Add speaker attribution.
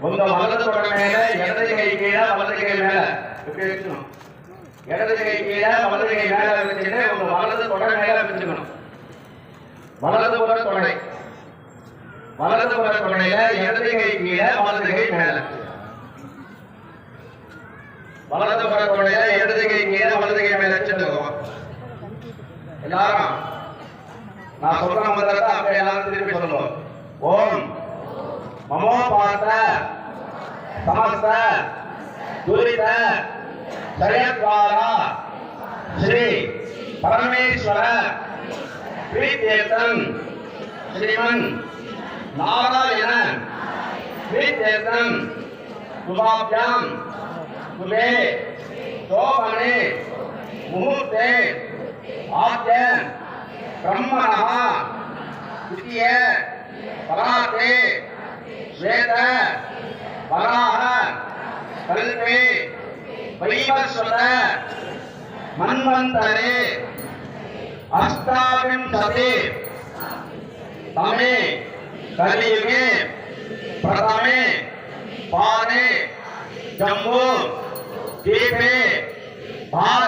Speaker 1: உங்க வலது மேல இடது கை கீழே வலது கை மேல. இப்படி வச்சுக்கணும். இடது கை கீழே வலது கை மேல வச்சுட்டு உங்க வலது தொடர் மேல வச்சுக்கணும். வலது புற தொடை. வலது புற தொடையில இடது கை கீழே வலது கை மேல. வலது புற தொடையில இடது கை கீழே வலது கை மேல வச்சுட்டு எல்லாரும்? நான் சொல்ற முதல்ல. ಸಮತ ಸಮಸ್ತ ದುರಿತ ಶರತ್ವಾರ ಶ್ರೀ ಪರಮೇಶ್ವರ ಪ್ರೀತೇತನ್ ಶ್ರೀಮನ್ ನಾರಾಯಣ ಪ್ರೀತೇತನ್ शुभाभ्याम सुबे शोभने मुहूर्ते आद्य ब्रह्मणः द्वितीय पराग வேத வராக கல்வி வைவஸ்வத மன்வந்தரே அஷ்டாவிம் சதி. தமே கலியுகே. பிரதமே பானே ஜம்பு தீபே பால